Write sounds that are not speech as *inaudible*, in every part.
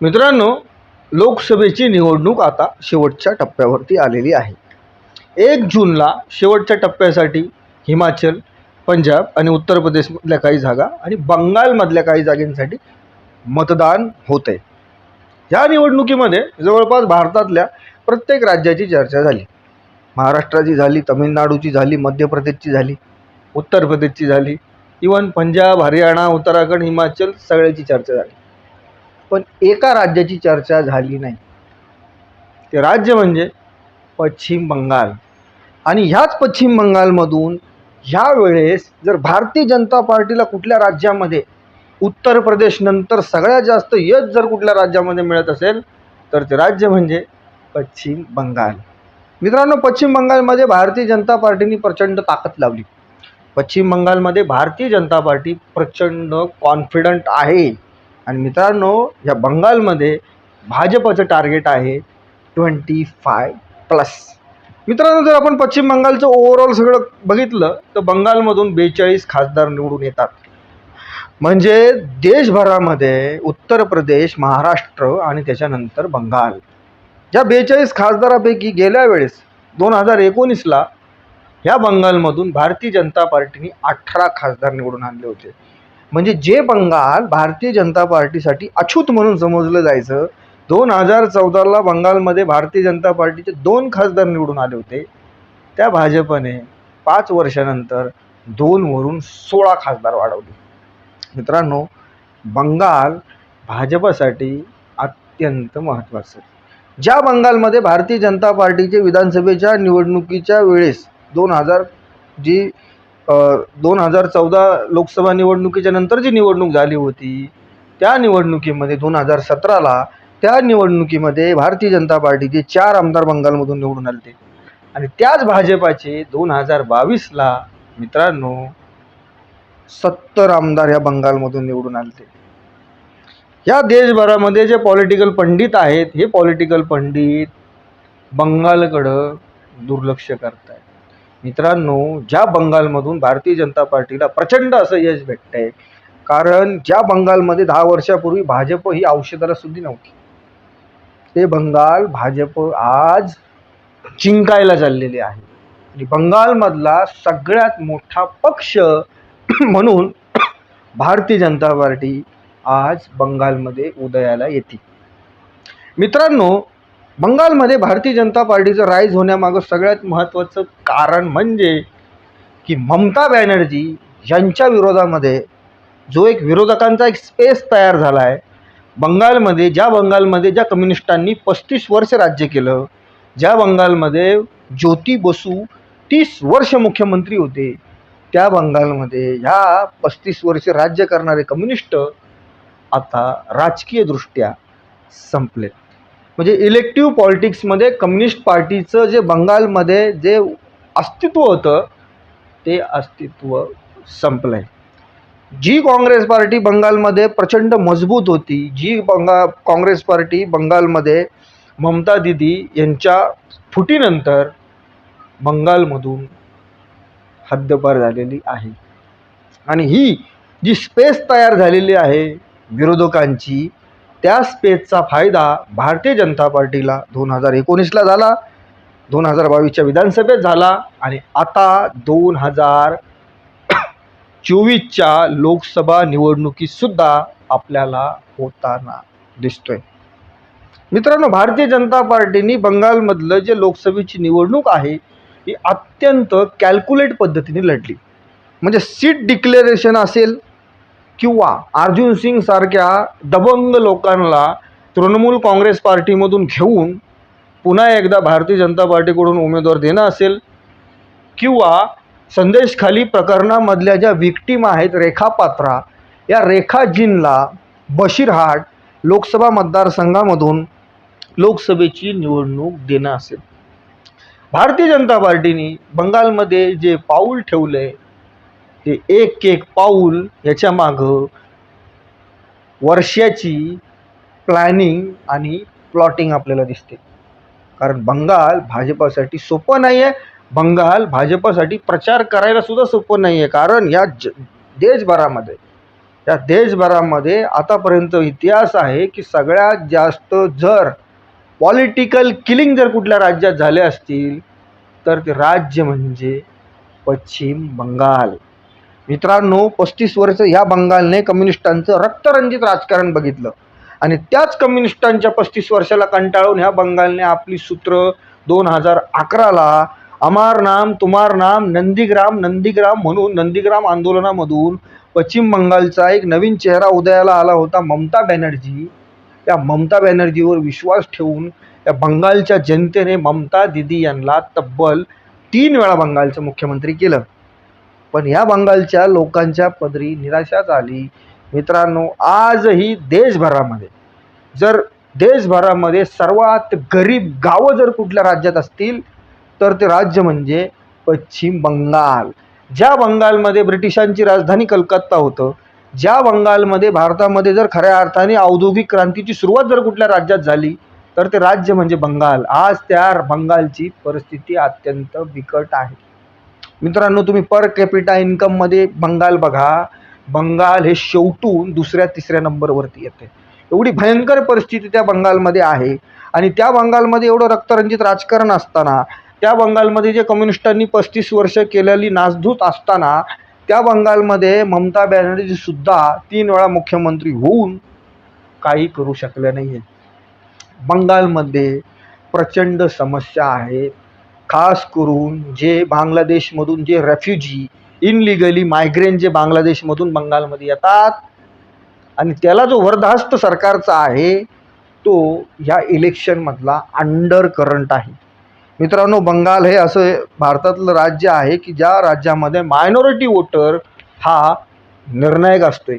मित्रांनो लोकसभेची निवडणूक आता शेवटच्या टप्प्यावरती आलेली आहे. एक जूनला शेवटच्या टप्प्यासाठी हिमाचल पंजाब आणि उत्तर प्रदेशमधल्या काही जागा आणि बंगालमधल्या काही जागेंसाठी मतदान होत आहे ह्या निवडणुकीमध्ये जवळपास भारतातल्या प्रत्येक राज्याची चर्चा झाली. महाराष्ट्राची झाली तमिळनाडूची झाली मध्य प्रदेशची झाली उत्तर प्रदेशची झाली. इवन पंजाब हरियाणा उत्तराखंड हिमाचल सगळ्याची चर्चा झाली. पण एका राज्याची चर्चा झाली नाही. ते राज्य म्हणजे पश्चिम बंगाल. आणि ह्याच पश्चिम बंगालमधून ह्या वेळेस जर भारतीय जनता पार्टीला कुठल्या राज्यामध्ये उत्तर प्रदेशनंतर सगळ्यात जास्त यश जर कुठल्या राज्यामध्ये मिळत असेल तर ते राज्य म्हणजे पश्चिम बंगाल. मित्रांनो पश्चिम बंगालमध्ये भारतीय जनता पार्टीने प्रचंड ताकद लावली. पश्चिम बंगालमध्ये भारतीय जनता पार्टी प्रचंड कॉन्फिडंट आहे. आणि मित्रांनो या बंगालमध्ये भाजपचं टार्गेट आहे ट्वेंटी फाय प्लस मित्रांनो जर आपण पश्चिम बंगालचं ओव्हरऑल सगळं बघितलं तर बंगालमधून बेचाळीस खासदार निवडून येतात. म्हणजे देशभरामध्ये उत्तर प्रदेश महाराष्ट्र आणि त्याच्यानंतर बंगाल. या बेचाळीस खासदारापैकी गेल्या वेळेस दोन हजार एकोणीसला ह्या बंगालमधून भारतीय जनता पार्टीने अठरा खासदार निवडून आणले होते. म्हणजे जे बंगाल भारतीय जनता पार्टीसाठी अछूत म्हणून समजलं जायचं दोन हजार चौदाला बंगालमध्ये भारतीय जनता पार्टीचे दोन खासदार निवडून आले होते. त्या भाजपने पाच वर्षानंतर दोनवरून सोळा खासदार वाढवले. मित्रांनो बंगाल भाजपासाठी अत्यंत महत्त्वाचं ज्या बंगालमध्ये भारतीय जनता पार्टीचे विधानसभेच्या निवडणुकीच्या वेळेस दोन हजार जी दोन हजार चौदा लोकसभा निवडणुकीच्या नंतर जी निवडणूक झाली होती त्या निवडणुकीमध्ये दोन हजार सतराला त्या निवडणुकीमध्ये भारतीय जनता पार्टीचे चार आमदार बंगालमधून निवडून आले आणि त्याच भाजपाचे दोन हजार बावीसला मित्रांनो सत्तर आमदार ह्या बंगालमधून निवडून आले ते या देशभरामध्ये जे पॉलिटिकल पंडित आहेत हे पॉलिटिकल पंडित बंगालकडं दुर्लक्ष करतात. मित्रांनो ज्या बंगालमधून भारतीय जनता पार्टीला प्रचंड असं यश भेटतं आहे कारण ज्या बंगालमध्ये दहा वर्षापूर्वी भाजप ही औषधाला सुद्धी नव्हती. ते बंगाल भाजप आज जिंकायला चाललेले आहे. आणि बंगालमधला सगळ्यात मोठा पक्ष *clears throat* म्हणून *clears throat* भारतीय जनता पार्टी आज बंगालमध्ये उदयाला येते. मित्रांनो बंगालमध्ये भारतीय जनता पार्टीचं राईज होण्यामागं सगळ्यात महत्त्वाचं कारण म्हणजे की ममता बॅनर्जी यांच्या विरोधामध्ये जो एक विरोधकांचा एक स्पेस तयार झाला आहे बंगालमध्ये ज्या बंगालमध्ये ज्या कम्युनिस्टांनी पस्तीस वर्ष राज्य केलं ज्या बंगालमध्ये ज्योती बसू तीस वर्ष मुख्यमंत्री होते त्या बंगालमध्ये ह्या पस्तीस वर्ष राज्य करणारे कम्युनिस्ट आता राजकीयदृष्ट्या संपलेत. म्हणजे इलेक्टिव्ह पॉलिटिक्समध्ये कम्युनिस्ट पार्टीचं जे बंगालमध्ये जे अस्तित्व होतं ते अस्तित्व संपलं आहे जी काँग्रेस पार्टी बंगालमध्ये प्रचंड मजबूत होती जी बंगा काँग्रेस पार्टी बंगालमध्ये ममता दिदी यांच्या फुटीनंतर बंगालमधून हद्दपार झालेली आहे. आणि ही जी स्पेस तयार झालेली आहे विरोधकांची त्या स्पेसचा फायदा भारतीय जनता पार्टीला दोन हजार एकोणीसला झाला. दोन हजार बावीसच्या विधानसभेत झाला आणि आता दोन हजार चोवीसच्या लोकसभा निवडणुकीतसुद्धा आपल्याला होताना दिसतोय. मित्रांनो भारतीय जनता पार्टीने बंगालमधलं जे लोकसभेची निवडणूक आहे ही अत्यंत कॅल्क्युलेट पद्धतीने लढली. म्हणजे सीट डिक्लेरेशन असेल किंवा अर्जुन सिंग सारख्या दबंग लोकांना तृणमूल काँग्रेस पार्टीमधून घेऊन पुन्हा एकदा भारतीय जनता पार्टीकडून उमेदवार देणं असेल किंवा संदेशखाली प्रकरणामधल्या ज्या विक्टीम आहेत रेखा पात्रा या रेखाजींना बशीरहाट लोकसभा मतदारसंघामधून लोकसभेची निवडणूक देणं असेल. भारतीय जनता पार्टीने बंगालमध्ये जे पाऊल ठेवलं आहे ते एक एक पाऊल ह्याच्या मागं वर्षाची प्लॅनिंग आणि प्लॉटिंग आपल्याला दिसते. कारण बंगाल भाजपासाठी सोपं नाही आहे बंगाल भाजपासाठी प्रचार करायला सुद्धा सोपं नाही आहे कारण या ज देशभरामध्ये या देशभरामध्ये आतापर्यंत इतिहास आहे की सगळ्यात जास्त जर पॉलिटिकल किलिंग जर कुठल्या राज्यात झाले असतील तर ते राज्य म्हणजे पश्चिम बंगाल. मित्रांनो पस्तीस वर्ष ह्या बंगालने कम्युनिस्टांचं रक्तरंजित राजकारण बघितलं. आणि त्याच कम्युनिस्टांच्या पस्तीस वर्षाला कंटाळून ह्या बंगालने आपली सूत्र दोन हजार अकराला अमार नाम तुमार नाम नंदीग्राम नंदीग्राम म्हणून नंदीग्राम आंदोलनामधून पश्चिम बंगालचा एक नवीन चेहरा उदयाला आला होता ममता बॅनर्जी. या ममता बॅनर्जीवर विश्वास ठेवून या बंगालच्या जनतेने ममता दिदी यांना तब्बल तीन वेळा बंगालचं मुख्यमंत्री केलं. पण ह्या बंगालच्या लोकांच्या पदरी निराशाच आली. मित्रांनो आजही देशभरामध्ये जर देशभरामध्ये सर्वात गरीब गावं जर कुठल्या राज्यात असतील तर ते राज्य म्हणजे पश्चिम बंगाल. ज्या बंगालमध्ये ब्रिटिशांची राजधानी कलकत्ता होतं ज्या बंगालमध्ये भारतामध्ये जर खऱ्या अर्थाने औद्योगिक क्रांतीची सुरुवात जर कुठल्या राज्यात झाली तर ते राज्य म्हणजे बंगाल. आज त्या बंगालची परिस्थिती अत्यंत बिकट आहे. मित्रांनो तुम्ही पर कॅपिटा इन्कममध्ये बंगाल बघा. बंगाल हे शेवटून दुसऱ्या तिसऱ्या नंबरवरती येते. एवढी भयंकर परिस्थिती त्या बंगालमध्ये आहे. आणि त्या बंगालमध्ये एवढं रक्तरंजित राजकारण असताना त्या बंगालमध्ये जे कम्युनिस्टांनी पस्तीस वर्ष केलेली नासधूत असताना त्या बंगालमध्ये ममता बॅनर्जीसुद्धा तीन वेळा मुख्यमंत्री होऊन काही करू शकल्या नाही आहेत बंगालमध्ये प्रचंड समस्या आहेत खास करून जे बांगलादेशमधून जे रेफ्युजी इनलिगली मायग्रेन जे बांगलादेशमधून बंगालमध्ये येतात आणि त्याला जो वरदहस्त सरकारचा आहे तो ह्या इलेक्शनमधला अंडर करंट आहे. मित्रांनो बंगाल हे असं भारतातलं राज्य आहे की ज्या राज्यामध्ये मायनॉरिटी वोटर हा निर्णायक असतोय.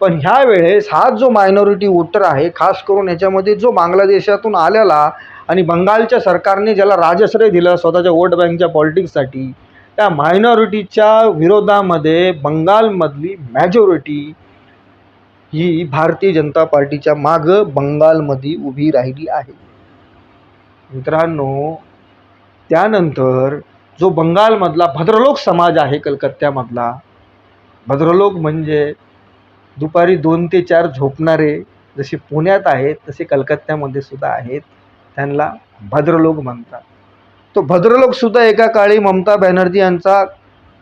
पण ह्या वेळेस हा जो मायनॉरिटी वोटर आहे खास करून याच्यामध्ये जो बांगलादेशातून आलेला आणि बंगालच्या सरकारने ज्याला राजश्रय दिलं स्वतःच्या वोट बँकच्या पॉलिटिक्ससाठी त्या मायनॉरिटीच्या विरोधामध्ये बंगालमधली मॅजॉरिटी ही भारतीय जनता पार्टीच्या मागं बंगालमध्ये उभी राहिली आहे. मित्रांनो त्यानंतर जो बंगालमधला भद्रलोक समाज आहे कलकत्त्यामधला भद्रलोक म्हणजे दुपारी दोन ते चार झोपणारे जसे पुण्यात आहेत तसे कलकत्त्यामध्ये सुद्धा आहेत. त्यांना भद्रलोक म्हणतात. तो भद्रलोकसुद्धा एका काळी ममता बॅनर्जी यांचा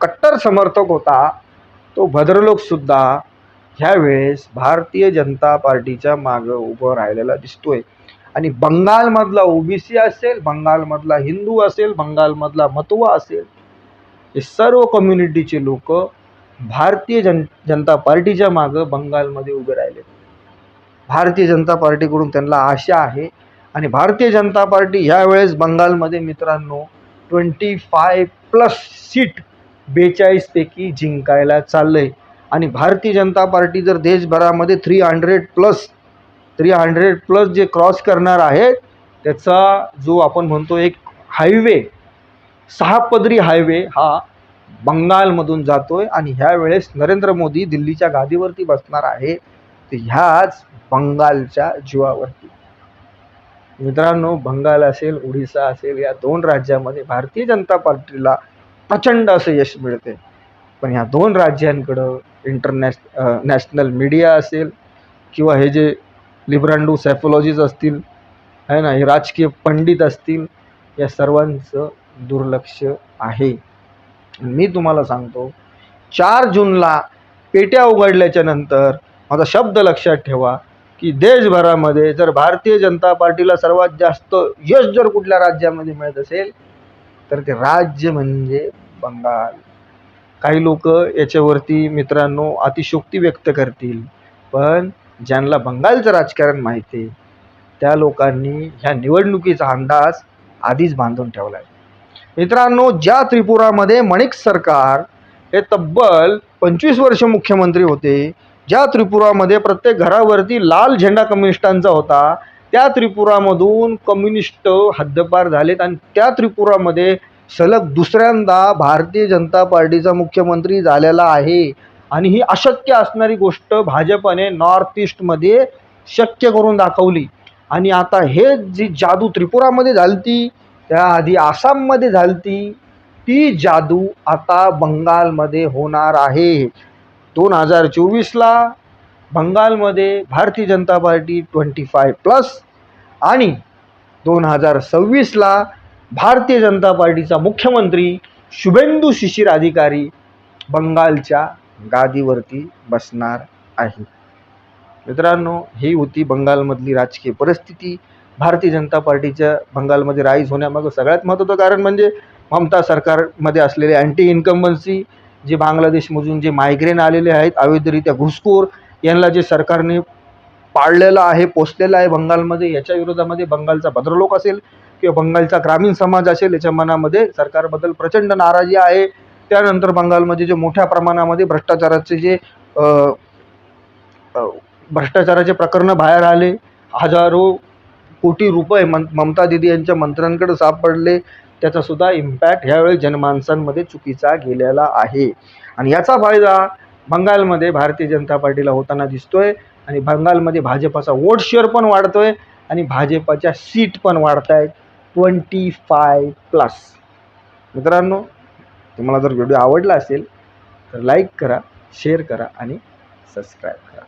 कट्टर समर्थक होता. तो भद्रलोकसुद्धा ह्यावेळेस भारतीय जनता पार्टीच्या मागं उभं राहिलेला दिसतोय. आणि बंगालमधला ओबीसी असेल बंगालमधला हिंदू असेल बंगालमधला मतवा असेल हे सर्व कम्युनिटीचे लोक भारतीय जन जनता पार्टीच्या मागं बंगालमध्ये उभे राहिले. भारतीय जनता पार्टीकडून त्यांना आशा आहे आणि भारतीय जनता पार्टी ह्यावेळेस बंगालमध्ये मित्रांनो ट्वेंटी फाय प्लस सीट बेचाळीसपैकी जिंकायला चाललं आहे आणि भारतीय जनता पार्टी जर देशभरामध्ये three hundred plus three hundred plus जे क्रॉस करणार आहे त्याचा जो आपण म्हणतो एक हायवे सहा पदरी हायवे हा बंगालमधून जातोय आणि ह्यावेळेस नरेंद्र मोदी दिल्लीच्या गादीवरती बसणार आहे तर ह्याच बंगालच्या जीवावरती. मित्रांनो बंगाल असेल ओडिसा असेल या दोन राज्यामध्ये भारतीय जनता पार्टीला प्रचंड असं यश मिळते. पण ह्या दोन राज्यांकडं इंटरनॅश नॅशनल मीडिया असेल किंवा हे जे लिब्रांडू सायफोलॉजीज असतील आहे ना हे राजकीय पंडित असतील या सर्वांचं दुर्लक्ष आहे. मी तुम्हाला सांगतो चार जूनला पेट्या उघडल्याच्या नंतर माझा शब्द लक्षात ठेवा की देशभरामध्ये जर भारतीय जनता पार्टीला सर्वात जास्त यश जर कुठल्या राज्यामध्ये मिळत असेल तर ते राज्य म्हणजे बंगाल. काही लोक याच्यावरती मित्रांनो अतिशोक्ती व्यक्त करतील पण ज्यांना बंगालचं राजकारण माहिती आहे त्या लोकांनी ह्या निवडणुकीचा अंदाज आधीच बांधून ठेवला आहे मित्रांनो ज्या त्रिपुरामध्ये मणिक सरकार हे तब्बल पंचवीस वर्ष मुख्यमंत्री होते ज्या त्रिपुरामध्ये प्रत्येक घरावरती लाल झेंडा कम्युनिस्टांचा होता त्या त्रिपुरामधून कम्युनिस्ट हद्दपार झालेत आणि त्या त्रिपुरामध्ये सलग दुसऱ्यांदा भारतीय जनता पार्टीचा मुख्यमंत्री झालेला आहे. आणि ही अशक्य असणारी गोष्ट भाजपने नॉर्थ ईस्टमध्ये शक्य करून दाखवली. आणि आता हे जी जादू त्रिपुरामध्ये झालती त्याआधी आसाममध्ये झालती ती जादू आता बंगालमध्ये होणार आहे. दोन हजार चोवीसला बंगालमध्ये Bharatiya Janata party twenty five plus आणि दोन हजार सव्वीसला भारतीय जनता पार्टीचा मुख्यमंत्री शुभेंदू शिशिर अधिकारी बंगालच्या गादीवरती बसणार आहे. मित्रांनो ही होती बंगालमधली राजकीय परिस्थिती. भारतीय जनता पार्टीच्या बंगालमध्ये राईज होण्यामागं सगळ्यात महत्त्वाचं कारण म्हणजे ममता सरकारमध्ये असलेले अँटी इन्कम्बन्सी जे बांगलादेशमधून जे मायग्रेन आलेले आहेत अवैधरित्या घुसखोर यांना जे सरकारने पाळलेलं आहे पोचलेलं आहे बंगालमध्ये याच्या विरोधामध्ये बंगालचा भद्रलोक असेल किंवा बंगालचा ग्रामीण समाज असेल याच्या मनामध्ये सरकारबद्दल प्रचंड नाराजी आहे. त्यानंतर बंगालमध्ये जे मोठ्या प्रमाणामध्ये भ्रष्टाचाराचे जे भ्रष्टाचाराचे प्रकरणं बाहेर आले हजारो कोटी रुपये मम ममता दिदी यांच्या मंत्र्यांकडे सापडले त्याचासुद्धा इम्पॅक्ट ह्यावेळी जनमानसांमध्ये चुकीचा गेलेला आहे. आणि याचा फायदा बंगालमध्ये भारतीय जनता पार्टीला होताना दिसतोय आणि बंगालमध्ये भाजपाचा वोट शेअर पण वाढतोय आणि भाजपाच्या सीट पण वाढत आहेत ट्वेंटी फाय प्लस मित्रांनो तुम्हाला जर व्हिडिओ आवडला असेल तर लाईक करा शेअर करा आणि सबस्क्राईब करा.